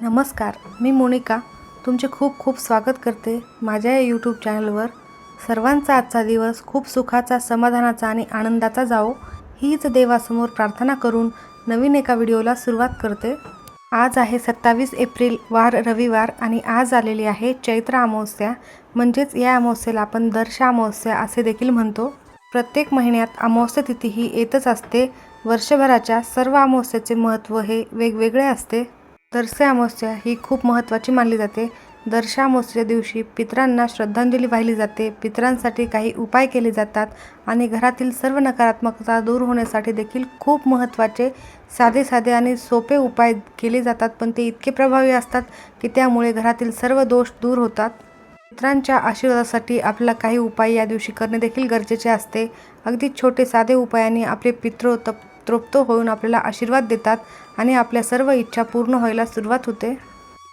नमस्कार मी मोनिका. तुमचे खूप खूप स्वागत करते माझ्या या यूट्यूब चॅनलवर सर्वांचा आजचा दिवस खूप सुखाचा समाधानाचा आणि आनंदाचा जावो. हीच देवासमोर प्रार्थना करून नवीन एका व्हिडिओला सुरुवात करते. आज आहे सत्तावीस एप्रिल वार रविवार आणि आज आलेली आहे चैत्र अमावस्या. म्हणजेच या अमावस्येला आपण दर्श अमावस्या असे देखील म्हणतो. प्रत्येक महिन्यात अमावस्या तिथी ही येतच असते. वर्षभराच्या सर्व अमावस्याचे महत्त्व हे वेगवेगळे असते. दरसे अमावस्या ही खूप महत्त्वाची मानली जाते. दर्शा अमावस्येच्या दिवशी पितरांना श्रद्धांजली वाहिली जाते. पितरांसाठी काही उपाय केले जातात आणि घरातील सर्व नकारात्मकता दूर होण्यासाठी देखील खूप महत्त्वाचे साधे साधे आणि सोपे उपाय केले जातात. पण ते इतके प्रभावी असतात की त्यामुळे घरातील सर्व दोष दूर होतात. मित्रांच्या आशीर्वादासाठी आपला काही उपाय या दिवशी करणे देखील गरजेचे असते. अगदी छोटे साधे उपायाने आपले पितृ तप तृप्त होऊन आपल्याला आशीर्वाद देतात आणि आपल्या सर्व इच्छा पूर्ण व्हायला सुरुवात होते.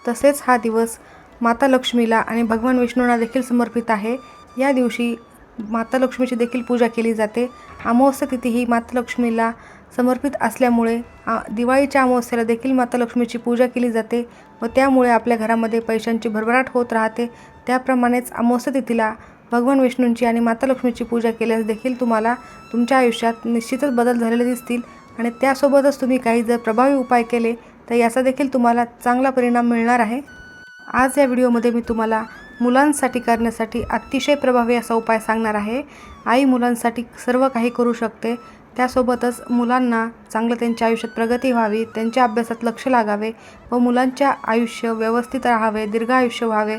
तसेच हा दिवस माता लक्ष्मीला आणि भगवान विष्णूंना देखील समर्पित आहे. या दिवशी माता लक्ष्मीची देखील पूजा केली जाते. अमावस्या तिथी ही माता लक्ष्मीला समर्पित असल्यामुळे आ- दिवाळीच्या अमावस्येला देखील माता लक्ष्मीची पूजा केली जाते व त्यामुळे आपल्या घरामध्ये पैशांची भरभराट होत राहते. त्याप्रमाणेच अमावस्या तिथीला भगवान विष्णूंची आणि माता लक्ष्मीची पूजा केल्यास देखील तुम्हाला तुमच्या आयुष्यात निश्चितच बदल झालेले दिसतील. आणि त्यासोबतच तुम्ही काही जर प्रभावी उपाय केले तर याचा देखील तुम्हाला चांगला परिणाम मिळणार आहे. आज या व्हिडिओमध्ये मी तुम्हाला मुलांसाठी करण्यासाठी अतिशय प्रभावी असा उपाय सांगणार आहे. आई मुलांसाठी सर्व काही करू शकते. त्यासोबतच मुलांना चांगलं त्यांच्या आयुष्यात प्रगती व्हावी त्यांच्या अभ्यासात लक्ष लागावे व मुलांच्या आयुष्य व्यवस्थित राहावे दीर्घ आयुष्य व्हावे.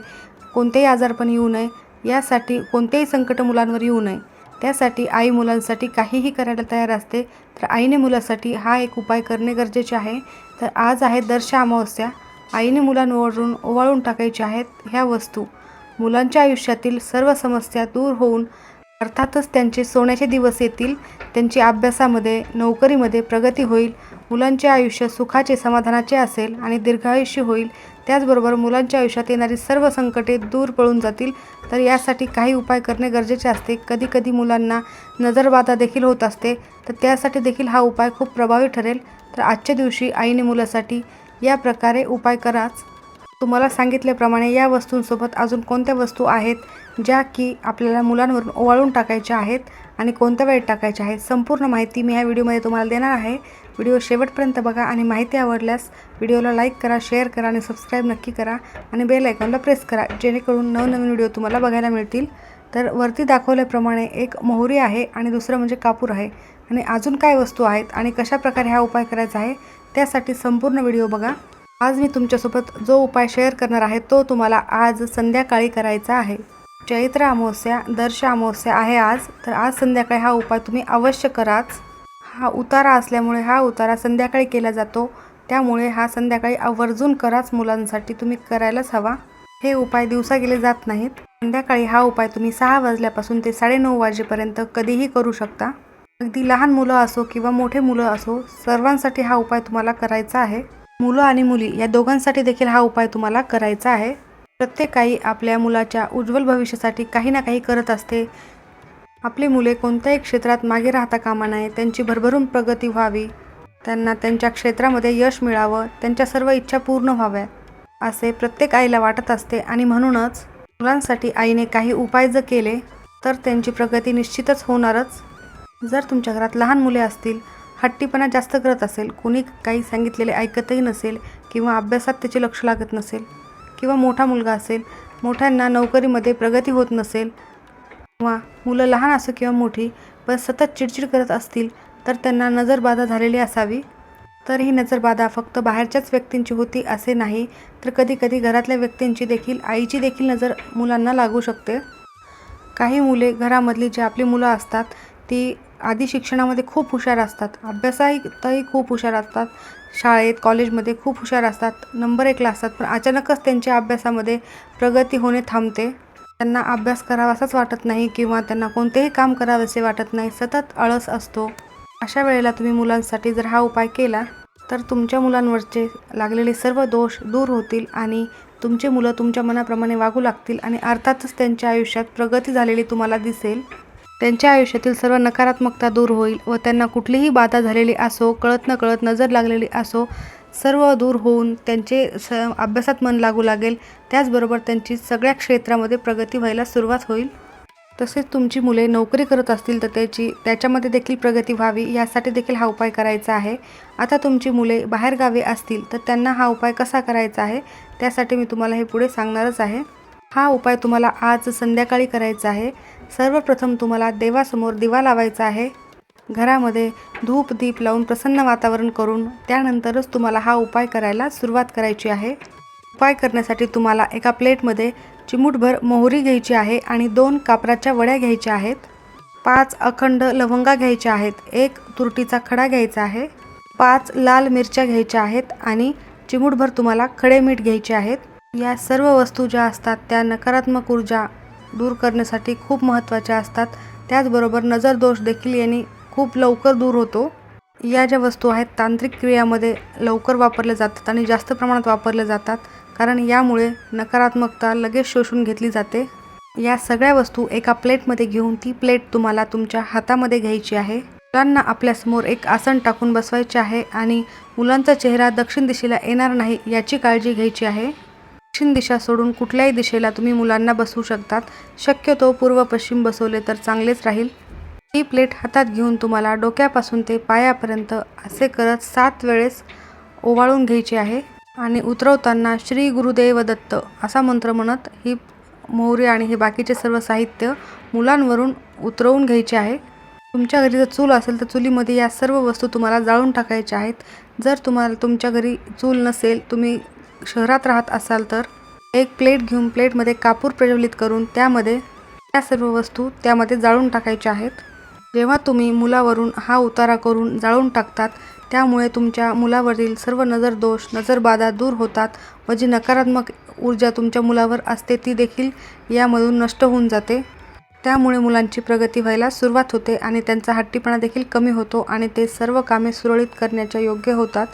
कोणतेही आजारपण येऊ नये. यासाठी कोणतेही संकट मुलांवर येऊ नये. त्यासाठी आई मुलांसाठी काहीही करायला तयार असते तर आईने मुलासाठी हा एक उपाय करणे गरजेचे आहे. तर आज आहे दर्शा अमावस्या. आईने मुलांवरून ओवाळून टाकायच्या आहेत ह्या वस्तू. मुलांच्या आयुष्यातील सर्व समस्या दूर होऊन अर्थातच त्यांचे सोन्याचे दिवस येतील त्यांची अभ्यासामध्ये नोकरीमध्ये प्रगती होईल मुलांचे आयुष्य सुखाचे समाधानाचे असेल आणि दीर्घायुष्य होईल त्याचबरोबर मुलांच्या आयुष्यात येणारी सर्व संकटे दूर पळून जातील. तर यासाठी काही उपाय करणे गरजेचे असते. कधीकधी मुलांना नजरबाधा देखील होत असते. तर त्यासाठी देखील हा उपाय खूप प्रभावी ठरेल. तर आजच्या दिवशी आईने मुलासाठी या प्रकारे उपाय कराच. तुम्हाला सांगितल्याप्रमाणे या वस्तूंसोबत अजून कोणत्या वस्तू आहेत ज्या की आपल्याला मुलांवरून ओवाळून टाकायच्या आहेत आणि कोणत्या वेळेत टाकायच्या आहेत संपूर्ण माहिती मी ह्या व्हिडिओमध्ये तुम्हाला देणार आहे. व्हिडिओ शेवटपर्यंत बघा आणि माहिती आवडल्यास व्हिडिओला लाईक करा शेअर करा आणि सबस्क्राईब नक्की करा आणि बेल आयकॉनला प्रेस करा जेणेकरून नवनवीन व्हिडिओ तुम्हाला बघायला मिळतील. तर वरती दाखवल्याप्रमाणे एक मोहरी आहे आणि दुसरं म्हणजे कापूर आहे. आणि अजून काय वस्तू आहेत आणि कशाप्रकारे हा उपाय करायचा आहे त्यासाठी संपूर्ण व्हिडिओ बघा. आज मी तुमच्यासोबत जो उपाय शेअर करणार आहे तो तुम्हाला आज संध्याकाळी करायचा आहे. चैत्र अमावस्या दर्श अमावस्या आहे आज तर आज संध्याकाळी हा उपाय तुम्ही अवश्य कराच. हा उतारा असल्यामुळे हा उतारा संध्याकाळी केला जातो. त्यामुळे हा संध्याकाळी आवर्जून कराच मुलांसाठी तुम्ही करायलाच हवा. हे उपाय दिवसा केले जात नाहीत. संध्याकाळी हा उपाय तुम्ही सहा वाजल्यापासून ते साडेनऊ वाजेपर्यंत कधीही करू शकता. अगदी लहान मुलं असो किंवा मोठे मुलं असो सर्वांसाठी हा उपाय तुम्हाला करायचा आहे. मुलं आणि मुली या दोघांसाठी देखील हा उपाय तुम्हाला करायचा आहे. प्रत्येक आई आपल्या मुलाच्या उज्ज्वल भविष्यासाठी काही ना काही करत असते. आपली मुले कोणत्याही क्षेत्रात मागे राहता कामा नये त्यांची भरभरून प्रगती व्हावी. त्यांना त्यांच्या क्षेत्रामध्ये यश मिळावं त्यांच्या सर्व इच्छा पूर्ण व्हाव्या असे प्रत्येक आईला वाटत असते. आणि म्हणूनच मुलांसाठी आईने काही उपाय जर केले तर त्यांची प्रगती निश्चितच होणारच. जर तुमच्या घरात लहान मुले असतील हट्टीपणा जास्त करत असेल कोणी काही सांगितलेले ऐकतही नसेल किंवा अभ्यासात त्याचे लक्ष लागत नसेल किंवा मोठा मुलगा असेल मोठ्यांना नोकरीमध्ये प्रगती होत नसेल किंवा मुलं लहान असो किंवा मोठी पण सतत चिडचिड करत असतील तर त्यांना नजरबाधा झालेली असावी. तर ही नजरबाधा फक्त बाहेरच्याच व्यक्तींची होती असे नाही तर कधीकधी घरातल्या व्यक्तींची देखील आईची देखील नजर मुलांना लागू शकते. काही मुले घरामधली जी आपली मुलं असतात ती आधी शिक्षणामध्ये खूप हुशार असतात. अभ्यासातही खूप हुशार असतात. शाळेत कॉलेजमध्ये खूप हुशार असतात. नंबर एकला असतात. पण अचानकच त्यांच्या अभ्यासामध्ये प्रगती होणे थांबते. त्यांना अभ्यास करावासाच वाटत नाही किंवा त्यांना कोणतेही काम करावेसे वाटत नाही. सतत आळस असतो. अशा वेळेला तुम्ही मुलांसाठी जर हा उपाय केला तर तुमच्या मुलांवरचे लागलेले सर्व दोष दूर होतील आणि तुमचे मुलं तुमच्या मनाप्रमाणे वागू लागतील आणि अर्थातच त्यांच्या आयुष्यात प्रगती झालेली तुम्हाला दिसेल. त्यांच्या आयुष्यातील सर्व नकारात्मकता दूर होईल व त्यांना कुठलीही बाधा झालेली असो कळत न कळत नजर लागलेली असो सर्व दूर होऊन त्यांचे स अभ्यासात मन लागू लागेल. त्याचबरोबर त्यांची सगळ्या क्षेत्रामध्ये प्रगती व्हायला सुरुवात होईल. तसेच तुमची मुले नोकरी करत असतील तर त्याची त्याच्यामध्ये देखील प्रगती व्हावी यासाठी देखील हा उपाय करायचा आहे. आता तुमची मुले बाहेरगावी असतील तर त्यांना हा उपाय कसा करायचा आहे त्यासाठी मी तुम्हाला हे पुढे सांगणारच आहे. हा उपाय तुम्हाला आज संध्याकाळी करायचा आहे. सर्वप्रथम तुम्हाला देवासमोर दिवा लावायचा आहे. घरामध्ये धूप दीप लावून प्रसन्न वातावरण करून त्यानंतरच तुम्हाला हा उपाय करायला सुरुवात करायची आहे. उपाय करण्यासाठी तुम्हाला एका प्लेटमध्ये चिमूटभर मोहरी घ्यायची आहे आणि दोन कापराच्या वड्या घ्यायच्या आहेत. पाच अखंड लवंगा घ्यायच्या आहेत. एक तुरटीचा खडा घ्यायचा आहे. पाच लाल मिरच्या घ्यायच्या आहेत आणि चिमूटभर तुम्हाला खडे मीठ घ्यायचे आहेत. या सर्व वस्तू ज्या असतात त्या नकारात्मक ऊर्जा दूर करण्यासाठी खूप महत्त्वाच्या असतात. त्याचबरोबर नजर दोष देखील यांनी खूप लवकर दूर होतो. या ज्या वस्तू आहेत तांत्रिक क्रियामध्ये लवकर वापरल्या जातात आणि जास्त प्रमाणात वापरल्या जातात कारण यामुळे नकारात्मकता लगेच शोषून घेतली जाते. या सगळ्या वस्तू एका प्लेटमध्ये घेऊन ती प्लेट तुम्हाला तुमच्या हातामध्ये घ्यायची आहे. मुलांना आपल्यासमोर एक आसन टाकून बसवायचे आहे आणि मुलांचा चेहरा दक्षिण दिशेला येणार नाही याची काळजी घ्यायची आहे. दक्षिण दिशा सोडून कुठल्याही दिशेला तुम्ही मुलांना बसवू शकतात. शक्यतो पूर्व पश्चिम बसवले तर चांगलेच राहील. ही प्लेट हातात घेऊन तुम्हाला डोक्यापासून ते पायापर्यंत असे करत सात वेळेस ओवाळून घ्यायची आहे आणि उतरवताना श्री गुरुदेव दत्त असा मंत्र म्हणत ही मोहरी आणि हे बाकीचे सर्व साहित्य मुलांवरून उतरवून घ्यायचे आहे. तुमच्या घरी जर चूल असेल तर चुलीमध्ये या सर्व वस्तू तुम्हाला जाळून टाकायच्या आहेत. जर तुम्हाला तुमच्या घरी चूल नसेल तुम्ही शहरात राहत असाल तर एक प्लेट घेऊन प्लेटमध्ये कापूर प्रज्वलित करून त्यामध्ये त्या सर्व वस्तू त्यामध्ये जाळून टाकायच्या आहेत. जेव्हा तुम्ही मुलावरून हा उतारा करून जाळून टाकतात त्यामुळे तुमच्या मुलावरील सर्व नजर दोष नजरबाधा दूर होतात व जी नकारात्मक ऊर्जा तुमच्या मुलावर असते ती देखील यामधून नष्ट होऊन जाते. त्यामुळे मुलांची प्रगती व्हायला सुरुवात होते आणि त्यांचा हट्टीपणा देखील कमी होतो आणि ते सर्व कामे सुरळीत करण्याच्या योग्य होतात.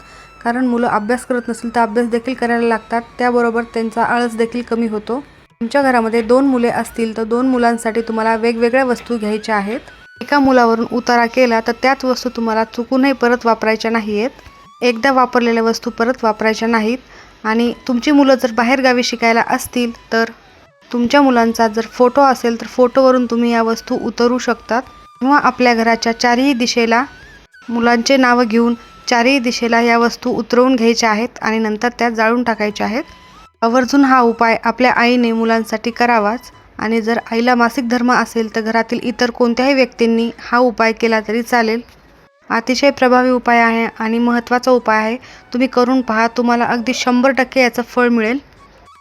कारण मुलं अभ्यास करत नसेल तर अभ्यास देखील करायला लागतात. त्याबरोबर त्यांचा आळस देखील कमी होतो. तुमच्या घरामध्ये दोन मुले असतील तर दोन मुलांसाठी तुम्हाला वेगवेगळ्या वस्तू घ्यायच्या आहेत. एका मुलावरून उतारा केला तर त्याच वस्तू तुम्हाला चुकूनही परत वापरायच्या नाही आहेत एकदा वापरलेल्या वस्तू परत वापरायच्या नाहीत. आणि तुमची मुलं जर बाहेरगावी शिकायला असतील तर तुमच्या मुलांचा जर फोटो असेल तर फोटोवरून तुम्ही या वस्तू उतरू शकतात. किंवा आपल्या घराच्या चारही दिशेला मुलांचे नावं घेऊन चारही दिशेला या वस्तू उतरवून घ्यायच्या आहेत आणि नंतर त्या जाळून टाकायच्या आहेत. आवर्जून हा उपाय आपल्या आईने मुलांसाठी करावाच. आणि जर आईला मासिक धर्म असेल तर घरातील इतर कोणत्याही व्यक्तींनी हा उपाय केला तरी चालेल. अतिशय प्रभावी उपाय आहे आणि महत्त्वाचा उपाय आहे. तुम्ही करून पहा तुम्हाला अगदी शंभर टक्के याचं फळ मिळेल.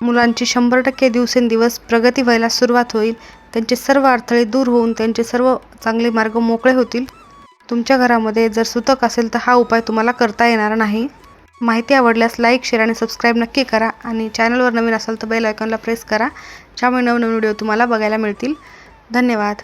मुलांची शंभर टक्के दिवसेंदिवस प्रगती व्हायला सुरुवात होईल. त्यांचे सर्व अडथळे दूर होऊन त्यांचे सर्व चांगले मार्ग मोकळे होतील. तुमच्या घरामध्ये जर सुतक असेल तर हा उपाय तुम्हाला करता येणार नाही. माहिती आवडल्यास लाईक शेअर आणि सबस्क्राईब नक्की करा आणि चॅनलवर नवीन असाल तर बेल आयकॉनला प्रेस करा. ज्यामुळे नवनवीन व्हिडिओ तुम्हाला बघायला मिळतील. धन्यवाद.